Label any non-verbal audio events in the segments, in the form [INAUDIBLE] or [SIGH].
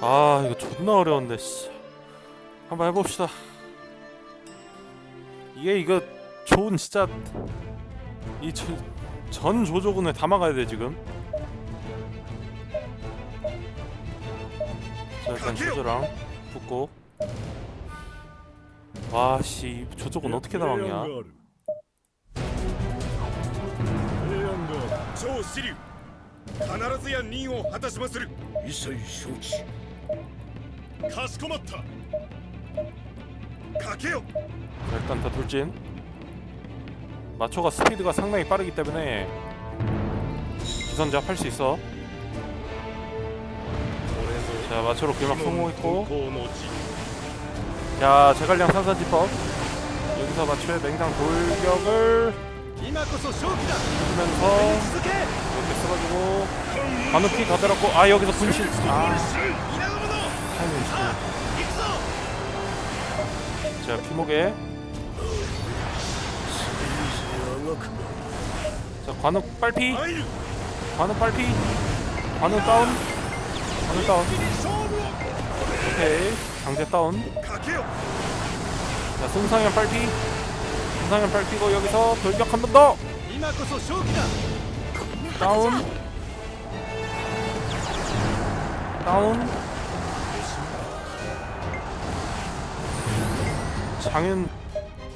아 이거 존나 어려운데 씨. 한번 해봅시다 이게 이거 좋은 진짜 이 전 조조군을 다 막아야 돼 지금 자 일단 조조랑 붙고 와씨 조조군 어떻게 다 막냐 超支流必ずや任を果たしまする一切承知 가스코마타. 가게요. 자, 일단 다 돌진. 마초가 스피드가 상당히 빠르기 때문에 기선잡 할 수 있어. 자, 마초로 길막 성공했고. 야, 제갈량 산사지법. 여기서 마초의 맹상 돌격을 하면서 이렇게 써가지고 간호피 다 들었고 아 여기서 분신 아 자 피목에. 자 관옥 빨피. 관옥 빨피. 관옥 다운. 관옥 다운. 오케이. 강제 다운. 자 손상현 빨피. 손상현 빨피고 여기서 돌격 한 번 더. 다운. 다운. 장윤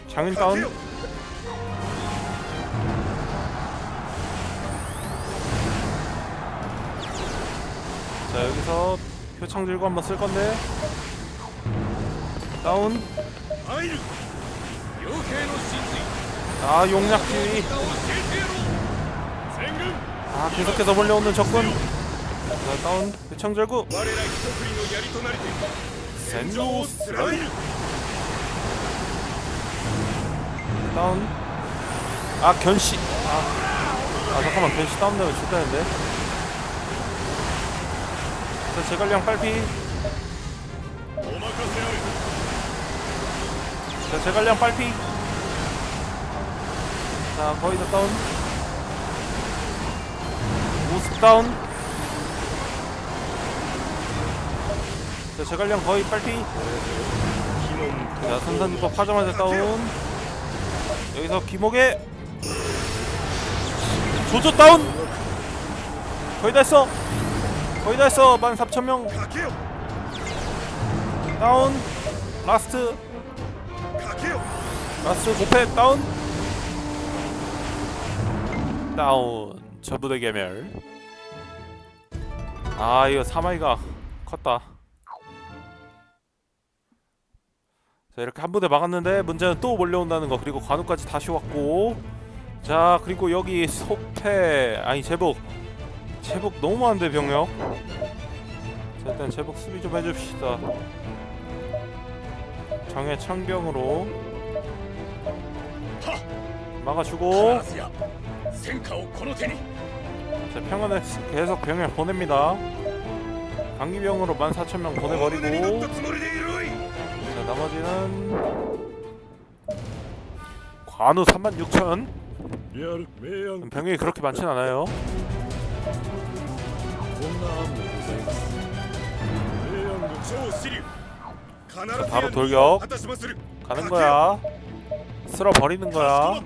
장윤 다운? 자 여기서 표창 들고 한번 쓸 건데. 다운. 아 용약 지휘 아 계속해서 몰려오는 적군. 자 다운. 표창 절구 센조 스라이. 다운 아 견씨 아, 아 잠깐만 견씨 다운되면 죽다는데 자 제갈량 빨피 자 제갈량 빨피 자 거의 다 다운 모습 다운 자 제갈량 거의 빨피 자 선사님 거 파자마자 다운 여기서 기목에 조조 다운. 거의 다 했어. 거의 다 했어. 14,000명. 다운. 라스트. 라스트 고패 다운. 다운. 저부대 개멸. 아 이거 사마이가 컸다. 자 이렇게 한 분에 막았는데 문제는 또 몰려온다는 거 그리고 관우까지 다시 왔고 자 그리고 여기 소패 아니 제복 제복 너무 안돼 병력 자 일단 제복 수비 좀 해줍시다 장해창병으로 막아주고 자 평안에 계속 병을 보냅니다 강기병으로 14,000명 보내버리고 나머지는 관우 36,000 병력이 그렇게 많진 않아요. 바로 돌격. 가는 거야. 쓸어 버리는 거야.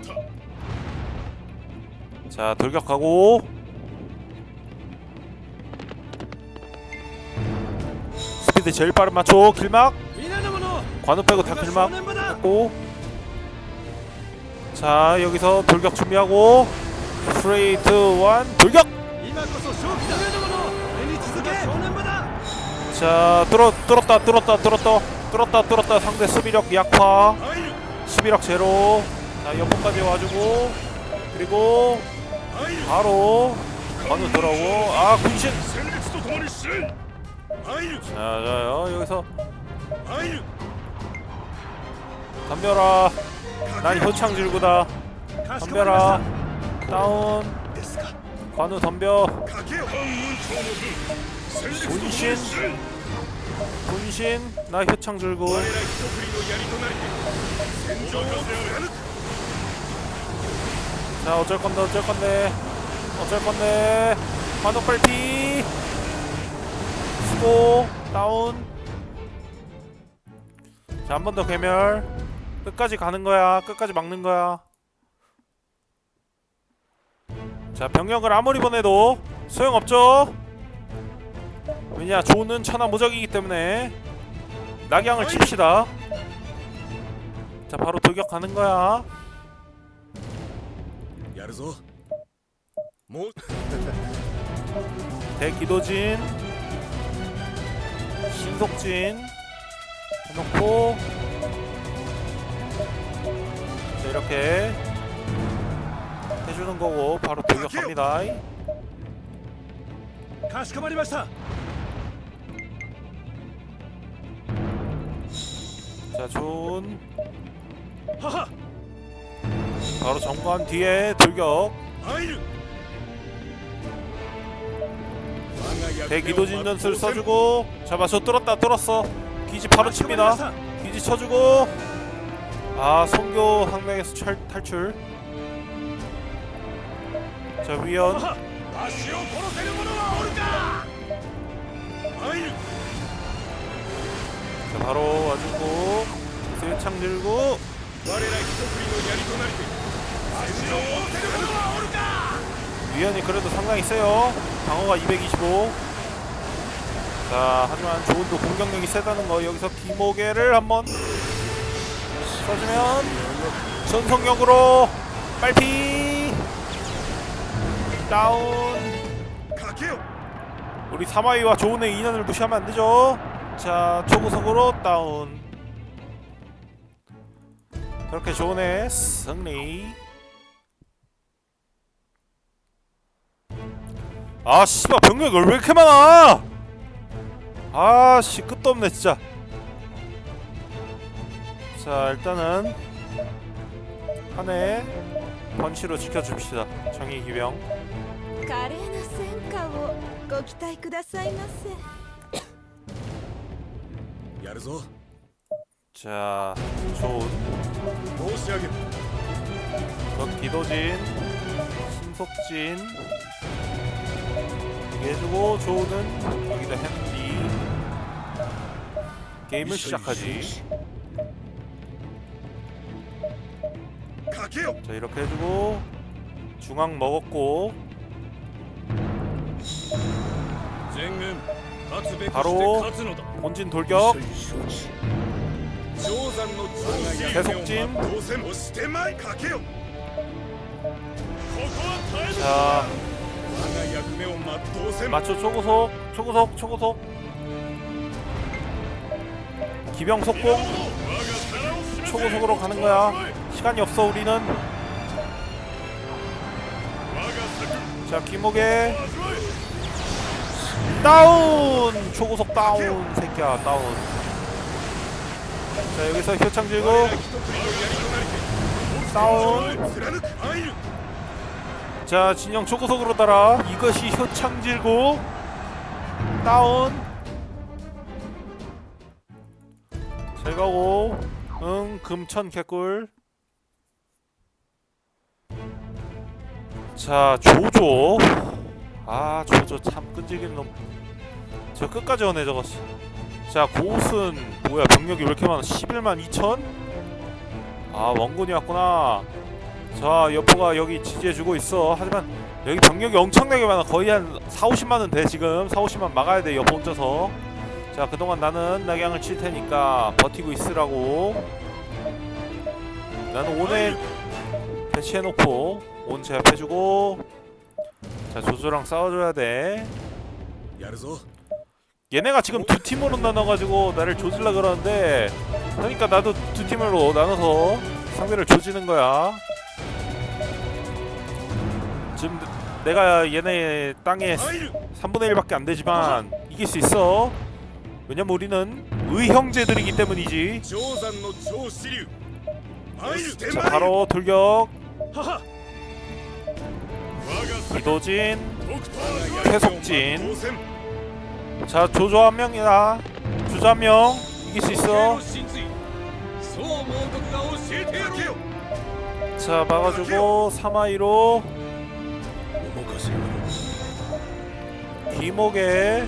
자 돌격하고. 스피드 제일 빠른 맞춰. 길막. 관우 빼고 다 길막 했고. 자 여기서 돌격 준비하고. 스트레이트 원 돌격! 자 뚫어 뚫었다 뚫었다 뚫었다. 뚫었다 뚫었다. 상대 수비력 약화. 수비력 제로. 자 옆까지 와주고. 그리고 바로 관우 돌아오고. 아 군신! 자, 자 여기서 덤벼라. 난 효창 줄구다. 덤벼라. 다운. 관우 덤벼. 분신. 분신. 나 효창 줄구. 자 어쩔건데 어쩔건데. 어쩔건데. 관우 빨티. 수고. 다운. 자 한 번 더 괴멸. 끝까지 가는 거야. 끝까지 막는 거야. 자, 병력을 아무리 보내도 소용없죠? 왜냐, 조는 천하 무적이기 때문에 낙양을 칩시다. 자, 바로 돌격 가는 거야. 야르소. 뭐? [LAUGHS] 대기도진 신속진 해놓고 이렇게 해주는 거고 바로 돌격합니다. 가시마리마스터. 자, 존. 하하. 바로 정관 뒤에 돌격. 대기도 진전술 써주고 자 마셔 뚫었다 뚫었어 기지 바로 칩니다 기지 쳐주고 아 성교 항맥에서 철, 탈출. 자 위원 자! 바로 와주고 세창 들고. 위원이 그래도 상당히 세요. 방어가 225 자, 하지만 조은도 공격력이 세다는 거 여기서 기모게를 한번 써주면 전속력으로 빨피. 다운. 우리 사마이와 조은의 인연을 무시하면 안 되죠. 자 초고속으로 다운. 그렇게 조은의 승리. 아 씨발 병력이 왜 이렇게 많아? 아씨 끝도 없네 진짜. 자 일단은 한해 번치로 지켜줍시다 정의 기병 華麗な戦果をご期待くださいませやるぞ 자 좋은 申し上げる 그 기도진 신속진 이게 해주고 조는 여기다 핸디 게임을 시작하지 자 이렇게 해주고 중앙 먹었고. 바로 본진 돌격. 계속진. 자. 맞춰 초고속 초고속 초고속. 기병 속공. 초고속으로 가는 거야. 시간이 없어 우리는. 자 김옥의 다운! 초고속 다운 새끼야 다운. 자 여기서 효창 들고. 다운. 자 진영 초고속으로 따라 이것이 효창 질고 다운. 제가고 응 금천 개꿀. 자 조조. 아 조조 참 끈질긴 놈저 끝까지 오네 저거. 자 고우슨. 뭐야 병력이 왜 이렇게 많아? 11만 2천? 아 원군이 왔구나. 자 여포가 여기 지지해주고 있어. 하지만 여기 병력이 엄청나게 많아. 거의 한 4, 50만은 돼 지금. 4, 50만 막아야 돼 여포 혼자서. 자 그동안 나는 낙양을 칠 테니까 버티고 있으라고. 나는 오늘 배치해놓고 온 제압해주고. 자 조조랑 싸워줘야 돼. 얘네가 지금 두 팀으로 나눠가지고 나를 조질라 그러는데 그러니까 나도 두 팀으로 나눠서 상대를 조지는 거야. 지금 내가 얘네 땅에 3분의 1밖에 안 되지만 이길 수 있어. 왜냐면 우리는 의형제들이기 때문이지. 자 바로 돌격. 하하. 이도진 태속진. 자 조조 한 명이다 주자 한명. 이길 수 있어. 자 막아주고 3화2로. 기목에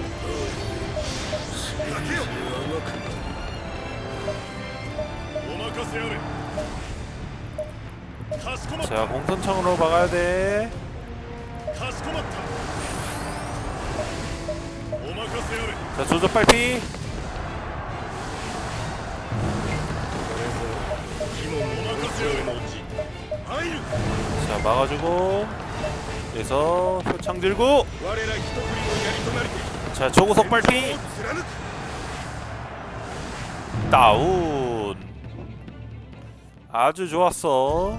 자 공선청으로 막아야 돼 자, 조조 빨피. 자, 막아주고. 그래서 표창 들고. 자, 조고석 빨피. 다운. 아주 좋았어.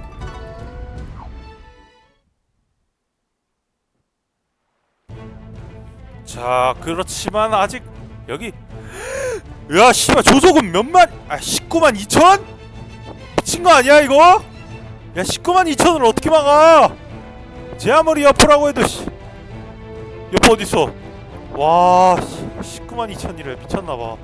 자 그렇지만 아직 여기 야 씨발 조속은 몇만 아 19만 2천? 미친 거 아니야 이거? 야 19만 2천을 어떻게 막아 제 아무리 옆으라고 해도 씨옆 어딨어 와 씨, 19만 2천이래 미쳤나봐